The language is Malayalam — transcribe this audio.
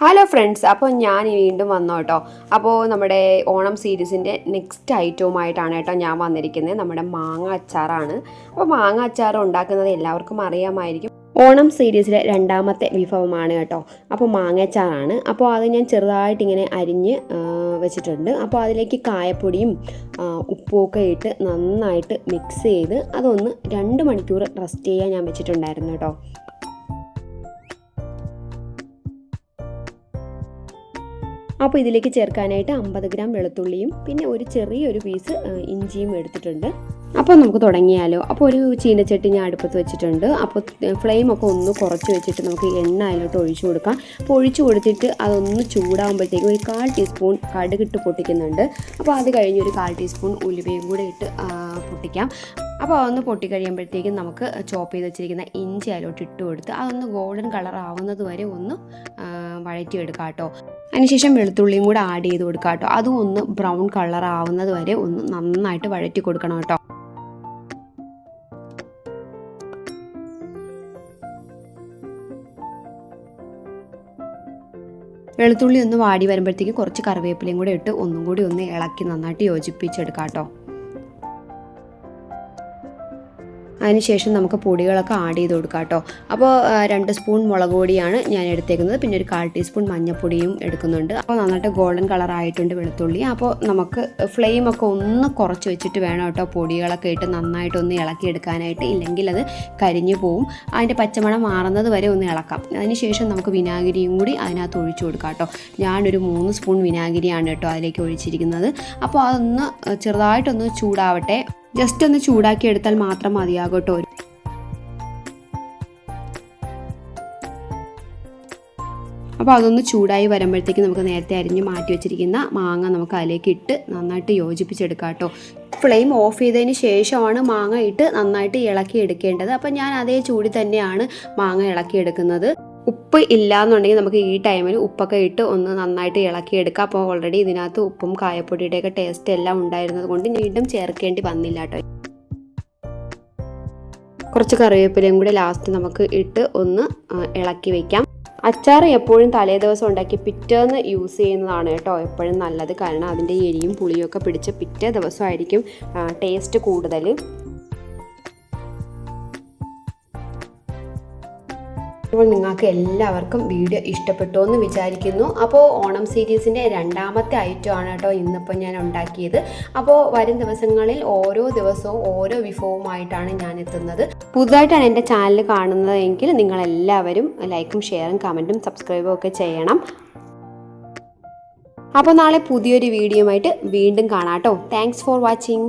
ഹലോ ഫ്രണ്ട്സ് അപ്പോൾ ഞാൻ വീണ്ടും വന്നു കേട്ടോ. അപ്പോൾ നമ്മുടെ ഓണം സീരീസിന്റെ നെക്സ്റ്റ് ഐറ്റവുമായിട്ടാണ് കേട്ടോ ഞാൻ വന്നിരിക്കുന്നത്. നമ്മുടെ മാങ്ങ അച്ചാറാണ്. അപ്പോൾ മാങ്ങ അച്ചാർ ഉണ്ടാക്കുന്നത് എല്ലാവർക്കും അറിയാമായിരിക്കും. ഓണം സീരീസിലെ രണ്ടാമത്തെ വിഭവമാണ് കേട്ടോ. അപ്പോൾ മാങ്ങച്ചാറാണ്. അപ്പോൾ അത് ഞാൻ ചെറുതായിട്ടിങ്ങനെ അരിഞ്ഞ് വെച്ചിട്ടുണ്ട്. അപ്പോൾ അതിലേക്ക് കായപ്പൊടിയും ഉപ്പൊക്കെ ഇട്ട് നന്നായിട്ട് മിക്സ് ചെയ്ത് അതൊന്ന് രണ്ട് മണിക്കൂർ റെസ്റ്റ് ചെയ്യാൻ ഞാൻ വെച്ചിട്ടുണ്ടായിരുന്നു കേട്ടോ. അപ്പോൾ ഇതിലേക്ക് ചേർക്കാനായിട്ട് അമ്പത് ഗ്രാം വെളുത്തുള്ളിയും പിന്നെ ഒരു ചെറിയൊരു പീസ് ഇഞ്ചിയും എടുത്തിട്ടുണ്ട്. അപ്പോൾ നമുക്ക് തുടങ്ങിയാലോ. അപ്പോൾ ഒരു ചീനച്ചട്ടി ഞാൻ അടുപ്പത്ത് വെച്ചിട്ടുണ്ട്. അപ്പോൾ ഫ്ലെയിം ഒക്കെ ഒന്ന് കുറച്ച് വെച്ചിട്ട് നമുക്ക് എണ്ണ അതിലോട്ട് ഒഴിച്ചു കൊടുക്കാം. അപ്പോൾ ഒഴിച്ചു കൊടുത്തിട്ട് അതൊന്ന് ചൂടാകുമ്പോഴത്തേക്കും ഒരു കാൽ ടീസ്പൂൺ കടുക് ഇട്ട് പൊട്ടിക്കുന്നുണ്ട്. അപ്പോൾ അത് കഴിഞ്ഞ് ഒരു കാൽ ടീസ്പൂൺ ഉലുവയും കൂടെ ഇട്ട് പൊട്ടിക്കാം. അപ്പോൾ അതൊന്ന് പൊട്ടിക്കഴിയുമ്പോഴത്തേക്കും നമുക്ക് ചോപ്പ് ചെയ്ത് വെച്ചിരിക്കുന്ന ഇഞ്ചി അതിലോട്ട് ഇട്ട് കൊടുത്ത് അതൊന്ന് ഗോൾഡൻ കളർ ആവുന്നത് വരെ ഒന്ന് വഴറ്റി വഴറ്റിയെടുക്കാം കേട്ടോ. അതിനുശേഷം വെളുത്തുള്ളിയും കൂടെ ആഡ് ചെയ്ത് കൊടുക്കാം കേട്ടോ. അതും ഒന്ന് ബ്രൗൺ കളർ ആവുന്നത് വരെ ഒന്ന് നന്നായിട്ട് വഴറ്റി കൊടുക്കണം കേട്ടോ. വെളുത്തുള്ളി ഒന്ന് വാടി വരുമ്പോഴത്തേക്കും കുറച്ച് കറിവേപ്പിലയും കൂടെ ഇട്ട് ഒന്നും കൂടി ഒന്ന് ഇളക്കി നന്നായിട്ട് യോജിപ്പിച്ചെടുക്കാം കേട്ടോ. അതിനുശേഷം നമുക്ക് പൊടികളൊക്കെ ആഡ് ചെയ്ത് കൊടുക്കാം കേട്ടോ. അപ്പോൾ രണ്ട് സ്പൂൺ മുളക് പൊടിയാണ് ഞാൻ എടുത്തേക്കുന്നത്. പിന്നെ ഒരു കാൽ ടീസ്പൂൺ മഞ്ഞൾപ്പൊടിയും എടുക്കുന്നുണ്ട്. അപ്പോൾ നന്നായിട്ട് ഗോൾഡൻ കളർ ആയിട്ടുണ്ട് വെളുത്തുള്ളി. അപ്പോൾ നമുക്ക് ഫ്ലെയിം ഒക്കെ ഒന്ന് കുറച്ച് വെച്ചിട്ട് വേണം കേട്ടോ പൊടികളൊക്കെ ഇട്ട് ഒന്ന് ഇളക്കിയെടുക്കാനായിട്ട്. ഇല്ലെങ്കിൽ അത് കരിഞ്ഞു പോവും. അതിന്റെ പച്ചമണം മാറുന്നത് വരെ ഒന്ന് ഇളക്കാം. അതിനുശേഷം നമുക്ക് വിനാഗിരിയും കൂടി അതിനകത്ത് ഒഴിച്ചു കൊടുക്കാം കേട്ടോ. ഞാനൊരു മൂന്ന് സ്പൂൺ വിനാഗിരിയാണ് കേട്ടോ അതിലേക്ക് ഒഴിച്ചിരിക്കുന്നത്. അപ്പോൾ അതൊന്ന് ചെറുതായിട്ടൊന്ന് ചൂടാവട്ടെ. ജസ്റ്റ് ഒന്ന് ചൂടാക്കി എടുത്താൽ മാത്രം മതിയാകും കേട്ടോ അപ്പോൾ അതൊന്ന് ചൂടായി വരുമ്പോഴത്തേക്ക് നമുക്ക് നേരത്തെ അരിഞ്ഞ് മാറ്റി വെച്ചിരിക്കുന്ന മാങ്ങ നമുക്ക് അതിലേക്ക് ഇട്ട് നന്നായിട്ട് യോജിപ്പിച്ചെടുക്കാം കേട്ടോ ഫ്ലെയിം ഓഫ് ചെയ്തതിന് ശേഷമാണ് മാങ്ങ ഇട്ട് നന്നായിട്ട് ഇളക്കി എടുക്കേണ്ടത്. അപ്പോൾ ഞാൻ അതേ ചൂടി തന്നെയാണ് മാങ്ങ ഇളക്കി എടുക്കുന്നത്. ഉപ്പ് ഇല്ല എന്നുണ്ടെങ്കിൽ നമുക്ക് ഈ ടൈമിൽ ഉപ്പൊക്കെ ഇട്ട് ഒന്ന് നന്നായിട്ട് ഇളക്കി ഇളക്കിയെടുക്കാം അപ്പോൾ ഓൾറെഡി ഇതിനകത്ത് ഉപ്പും കായപ്പൊടിയുടെയൊക്കെ ടേസ്റ്റ് എല്ലാം ഉണ്ടായിരുന്നത് കൊണ്ട് വീണ്ടും ചേർക്കേണ്ടി വന്നില്ല കേട്ടോ. കുറച്ച് കറിവേപ്പിലയും കൂടി ലാസ്റ്റ് നമുക്ക് ഇട്ട് ഒന്ന് ഇളക്കി വയ്ക്കാം അച്ചാർ എപ്പോഴും തലേ ദിവസം ഉണ്ടാക്കി പിറ്റേന്ന് യൂസ് ചെയ്യുന്നതാണ് കേട്ടോ എപ്പോഴും നല്ലത്. കാരണം അതിന്റെ എരിയും പുളിയും ഒക്കെ പിടിച്ച് പിറ്റേ ദിവസമായിരിക്കും ടേസ്റ്റ് കൂടുതൽ അപ്പോൾ നിങ്ങൾക്ക് എല്ലാവർക്കും വീഡിയോ ഇഷ്ടപ്പെട്ടു എന്ന് വിചാരിക്കുന്നു. അപ്പോൾ ഓണം സീരീസിന്റെ രണ്ടാമത്തെ ഐറ്റം ആണ് കേട്ടോ ഇന്നിപ്പോൾ ഞാൻ ഉണ്ടാക്കിയത്. അപ്പോൾ വരും ദിവസങ്ങളിൽ ഓരോ ദിവസവും ഓരോ വിഭവമായിട്ടാണ് ഞാൻ എത്തുന്നത്. പുതുതായിട്ടാണ് എന്റെ ചാനൽ കാണുന്നതെങ്കിൽ നിങ്ങളെല്ലാവരും ലൈക്കും ഷെയറും കമന്റും സബ്സ്ക്രൈബും ഒക്കെ ചെയ്യണം. അപ്പോൾ നാളെ പുതിയൊരു വീഡിയോ ആയിട്ട് വീണ്ടും കാണാം കേട്ടോ. Thanks for watching